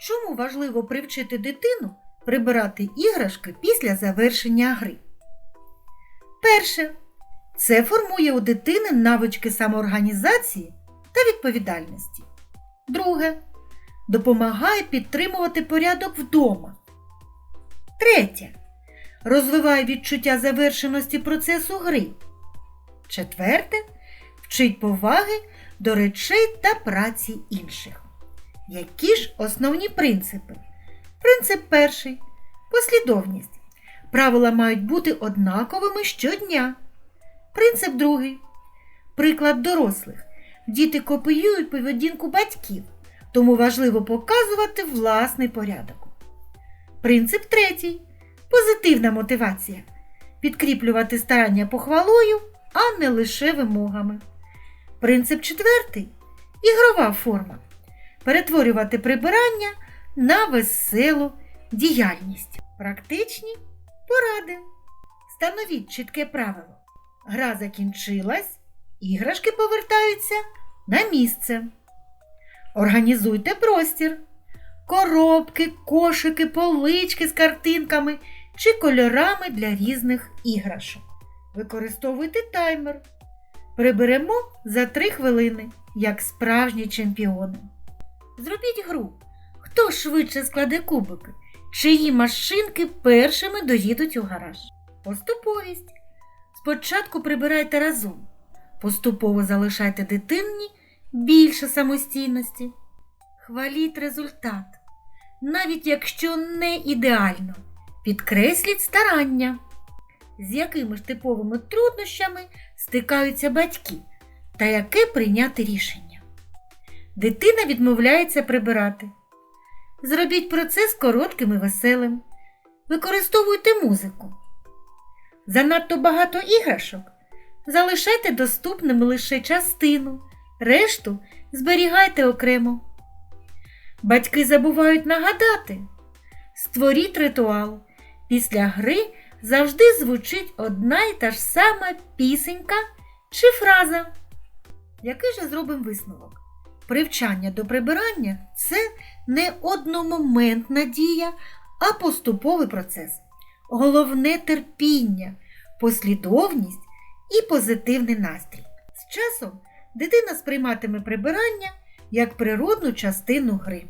Чому важливо привчити дитину прибирати іграшки після завершення гри? Перше. Це формує у дитини навички самоорганізації та відповідальності. Друге. Допомагає підтримувати порядок вдома. Третє. Розвиває відчуття завершеності процесу гри. Четверте. Вчить поваги до речей та праці інших. Які ж основні принципи? Принцип перший послідовність. Правила мають бути однаковими щодня. Принцип другий. Приклад дорослих. Діти копіюють поведінку батьків, тому важливо показувати власний порядок. Принцип третій. Позитивна мотивація. Підкріплювати старання похвалою, а не лише вимогами. Принцип четвертий. Ігрова форма. Перетворювати прибирання на веселу діяльність. Практичні поради. Становіть чітке правило. Гра закінчилась, іграшки повертаються на місце. Організуйте простір. Коробки, кошики, полички з картинками чи кольорами для різних іграшок. Використовуйте таймер. Приберемо за 3 хвилини, як справжні чемпіони. Зробіть гру. Хто швидше складе кубики, чиї машинки першими доїдуть у гараж. Поступовість. Спочатку прибирайте разом. Поступово залишайте дитині більше самостійності. Хваліть результат. Навіть якщо не ідеально, підкресліть старання. З якими ж типовими труднощами стикаються батьки та яке прийняти рішення. Дитина відмовляється прибирати. Зробіть процес коротким і веселим. Використовуйте музику. Занадто багато іграшок. Залишайте доступними лише частину, решту зберігайте окремо. Батьки забувають нагадати. Створіть ритуал. Після гри завжди звучить одна й та ж сама пісенька чи фраза. Який же зробимо висновок? Привчання до прибирання це не одномоментна дія, а поступовий процес. Головне терпіння, послідовність і позитивний настрій. З часом дитина сприйматиме прибирання як природну частину гри.